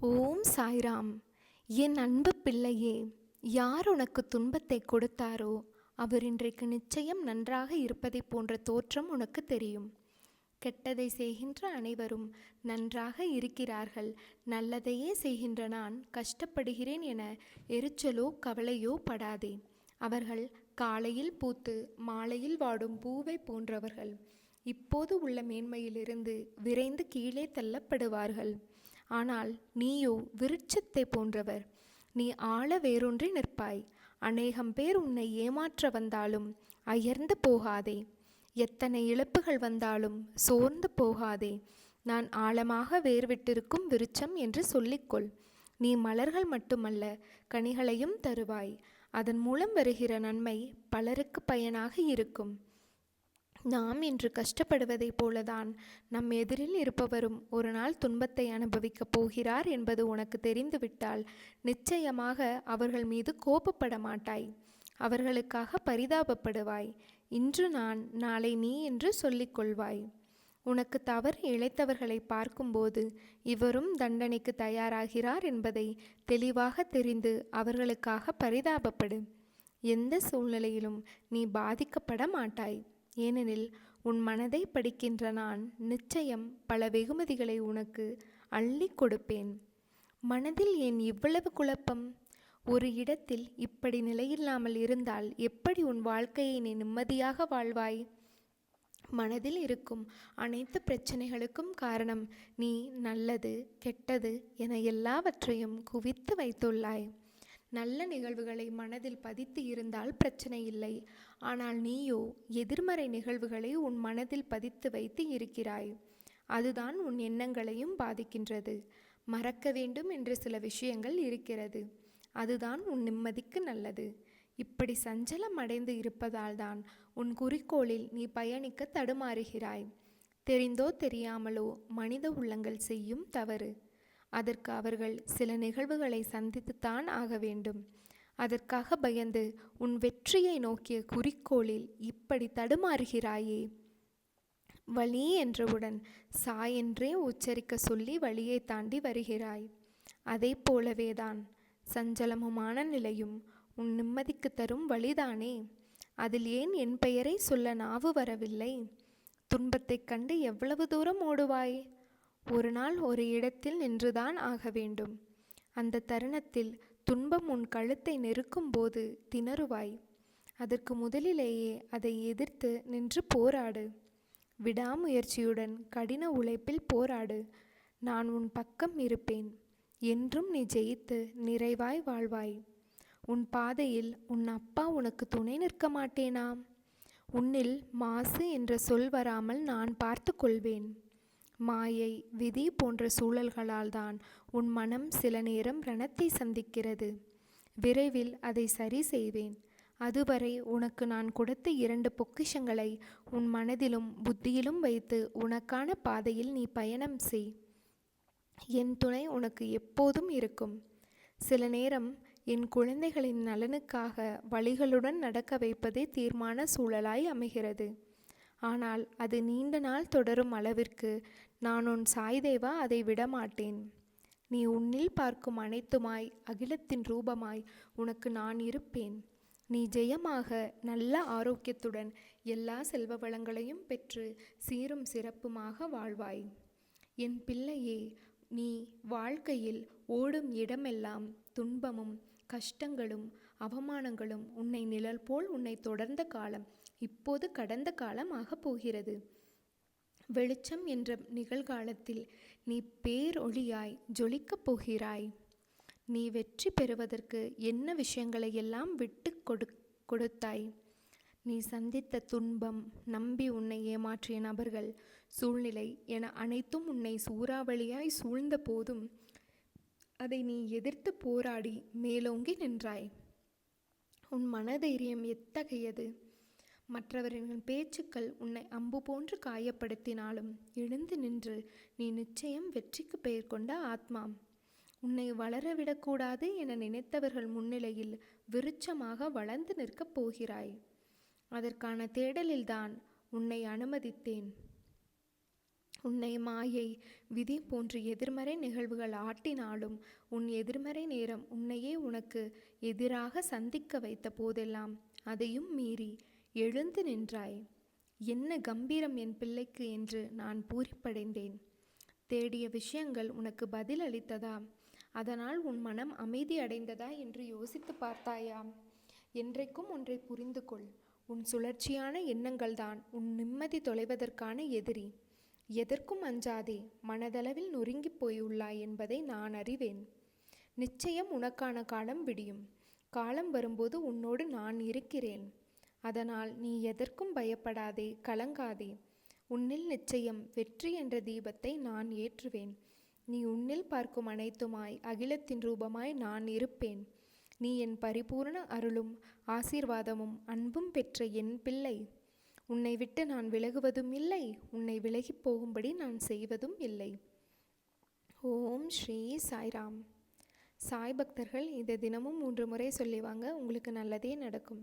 ஓம் சாய்ராம். என் அன்பு பிள்ளையே யார் உனக்கு துன்பத்தை கொடுத்தாரோ அவர் இன்றைக்கு நிச்சயம் நன்றாக இருப்பதை போன்ற தோற்றம் உனக்கு தெரியும். கெட்டதை செய்கின்ற அனைவரும் நன்றாக இருக்கிறார்கள். நல்லதையே செய்கின்ற நான் கஷ்டப்படுகிறேன் என எரிச்சலோ கவலையோ படாதே. அவர்கள் காலையில் பூத்து மாலையில் வாடும் பூவை போன்றவர்கள். இப்போது உள்ள மேன்மையிலிருந்து விரைந்து கீழே தள்ளப்படுவார்கள். ஆனால் நீயோ விருட்சத்தை போன்றவர். நீ ஆழ வேரூன்றி நிற்பாய். அநேகம் பேர் உன்னை ஏமாற்ற வந்தாலும் அயர்ந்து போகாதே. எத்தனை இழப்புகள் வந்தாலும் சோர்ந்து போகாதே. நான் ஆழமாக வேர்விட்டிருக்கும் விருட்சம் என்று சொல்லிக்கொள். நீ மலர்கள் மட்டுமல்ல கனிகளையும் தருவாய். அதன் மூலம் வருகிற நன்மை பலருக்கு பயனாக இருக்கும். நாம் இன்று கஷ்டப்படுவதைப் போலதான் நம் எதிரில் இருப்பவரும் ஒரு நாள் துன்பத்தை அனுபவிக்கப் போகிறார் என்பது உனக்கு தெரிந்துவிட்டால் நிச்சயமாக அவர்கள் மீது கோபப்பட மாட்டாய். அவர்களுக்காக பரிதாபப்படுவாய். இன்று நான் நாளை நீ என்று சொல்லிக்கொள்வாய் உனக்கு தவறு இழைத்தவர்களை பார்க்கும்போது இவரும் தண்டனைக்கு தயாராகிறார் என்பதை தெளிவாக தெரிந்து அவர்களுக்காக பரிதாபப்படு. எந்த சூழ்நிலையிலும் நீ பாதிக்கப்பட மாட்டாய். ஏனெனில் உன் மனதை படிக்கின்ற நான் நிச்சயம் பல வெகுமதிகளை உனக்கு அள்ளி கொடுப்பேன். மனதில் ஏன் இவ்வளவு குழப்பம்? ஒரு இடத்தில் இப்படி நிலையில்லாமல் இருந்தால் எப்படி உன் வாழ்க்கையை நீ நிம்மதியாக வாழ்வாய்? மனதில் இருக்கும் அனைத்து பிரச்சனைகளுக்கும் காரணம் நீ நல்லது கெட்டது என எல்லாவற்றையும் குவித்து வைத்துள்ளாய். நல்ல நிகழ்வுகளை மனதில் பதித்து இருந்தால் பிரச்சனை இல்லை. ஆனால் நீயோ எதிர்மறை நிகழ்வுகளை உன் மனதில் பதித்து வைத்து இருக்கிறாய். அதுதான் உன் எண்ணங்களையும் பாதிக்கின்றது. மறக்க வேண்டும் என்று சில விஷயங்கள் இருக்கிறது. அதுதான் உன் நிம்மதிக்கு நல்லது. இப்படி சஞ்சலம் அடைந்து இருப்பதால் தான் உன் குறிக்கோளில் நீ பயணிக்க தடுமாறுகிறாய். தெரிந்தோ தெரியாமலோ மனித உள்ளங்கள் செய்யும் தவறு. அதற்கு அவர்கள் சில நிகழ்வுகளை சந்தித்துத்தான் ஆக வேண்டும். அதற்காக பயந்து உன் வெற்றியை நோக்கிய குறிக்கோளில் இப்படி தடுமாறுகிறாயே. வழி என்றவுடன் சாயென்றே உச்சரிக்க சொல்லி வழியை தாண்டி வருகிறாய். அதை போலவேதான். சஞ்சலமுமான நிலையும் உன் நிம்மதிக்கு தரும் வழிதானே. அதில் ஏன் என் பெயரை சொல்ல நாவு வரவில்லை? துன்பத்தைக் கண்டு எவ்வளவு தூரம் ஓடுவாய்? ஒரு நாள் ஒரு இடத்தில் நின்றுதான் ஆக வேண்டும். அந்த தருணத்தில் துன்பம் உன் கழுத்தை நெருக்கும் போது திணறுவாய். அதற்கு முதலிலேயே அதை எதிர்த்து நின்று போராடு. விடாமுயற்சியுடன் கடின உழைப்பில் போராடு. நான் உன் பக்கம் இருப்பேன். என்றும் நீ ஜெயித்து நிறைவாய் வாழ்வாய். உன் பாதையில் உன் அப்பா உனக்கு துணை நிற்க மாட்டேனா? உன்னில் மாசு என்ற சொல் வராமல் நான் பார்த்து கொள்வேன். மாயை விதி போன்ற சூழல்களால் தான் உன் மனம் சில நேரம் ரணத்தை சந்திக்கிறது. விரைவில் அதை சரி செய்வேன். அதுவரை உனக்கு நான் கொடுத்த இரண்டு பொக்கிஷங்களை உன் மனதிலும் புத்தியிலும் வைத்து உனக்கான பாதையில் நீ பயணம் செய். என் துணை உனக்கு எப்போதும் இருக்கும். சில நேரம் என் குழந்தைகளின் நலனுக்காக வழிகளுடன் நடக்க வைப்பதே தீர்மான சூழலாய் அமைகிறது. ஆனால் அது நீண்ட நாள் தொடரும் அளவிற்கு நான் உன் சாய்தேவா அதை விடமாட்டேன். நீ உன்னில் பார்க்கும் அனைத்துமாய் அகிலத்தின் ரூபமாய் உனக்கு நான் இருப்பேன். நீ ஜெயமாக நல்ல ஆரோக்கியத்துடன் எல்லா செல்வ வளங்களையும் பெற்று சீரும் சிறப்புமாக வாழ்வாய். என் பிள்ளையே நீ வாழ்க்கையில் ஓடும் இடமெல்லாம் துன்பமும் கஷ்டங்களும் அவமானங்களும் உன்னை நிழல் போல் உன்னை தொடர்ந்த காலம் இப்போது கடந்த காலமாகப் போகிறது. வெளிச்சம் என்ற நிகழ்காலத்தில் நீ பேரொளியாய் ஜொலிக்கப் போகிறாய். நீ வெற்றி பெறுவதற்கு என்ன விஷயங்களை எல்லாம் விட்டு கொடு கொடுத்தாய்? நீ சந்தித்த துன்பம் நம்பி உன்னை ஏமாற்றிய நபர்கள் சூழ்நிலை என அனைத்தும் உன்னை சூறாவளியாய் சூழ்ந்த போதும் அதை நீ எதிர்த்து போராடி மேலோங்கி நின்றாய். உன் மனதைரியம் எத்தகையது? மற்றவர்களின் பேச்சுக்கள் உன்னை அம்பு போன்று காயப்படுத்தினாலும் எழுந்து நின்று நீ நிச்சயம் வெற்றிக்கு பெயர் கொண்ட ஆத்மா. உன்னை வளரவிடக்கூடாது என நினைத்தவர்கள் முன்னிலையில் விருட்சமாக வளர்ந்து நிற்கப் போகிறாய். அதற்கான தேடலில்தான் உன்னை அனுமதித்தேன். உன்னை மாயை விதி போன்று எதிர்மறை நிகழ்வுகள் ஆட்டினாலும் உன் எதிர்மறை நேரம் உன்னையே உனக்கு எதிராக சந்திக்க வைத்த போதெல்லாம் அதையும் மீறி எழுந்து நின்றாய். என்ன கம்பீரம் என் பிள்ளைக்கு என்று நான் பூரிப்படைந்தேன். தேடிய விஷயங்கள் உனக்கு பதில் அளித்ததா? அதனால் உன் மனம் அமைதி அடைந்ததா என்று யோசித்து பார்த்தாயா? என்றைக்கும் ஒன்றை புரிந்து கொள். உன் சுழற்சியான எண்ணங்கள்தான் உன் நிம்மதி தொலைவதற்கான எதிரி. எதற்கும் அஞ்சாதே மனதளவில் நொறுங்கிப் போயுள்ளாய் என்பதை நான் அறிவேன். நிச்சயம் உனக்கான காலம் விடியும். காலம் வரும்போது உன்னோடு நான் இருக்கிறேன். அதனால் நீ எதற்கும் பயப்படாதே கலங்காதே. உன்னில் நிச்சயம் வெற்றி என்ற தீபத்தை நான் ஏற்றுவேன். நீ உன்னில் பார்க்கும் அனைத்துமாய் அகிலத்தின் ரூபமாய் நான் இருப்பேன். நீ என் பரிபூரண அருளும் ஆசீர்வாதமும் அன்பும் பெற்ற என் பிள்ளை. உன்னை விட்டு நான் விலகுவதும் இல்லை உன்னை விலகிப் போகும்படி நான் செய்வதும் இல்லை. ஓம் ஸ்ரீ சாய்ராம். சாய் பக்தர்கள் இதை தினமும் மூன்று முறை சொல்லி வாங்க உங்களுக்கு நல்லதே நடக்கும்.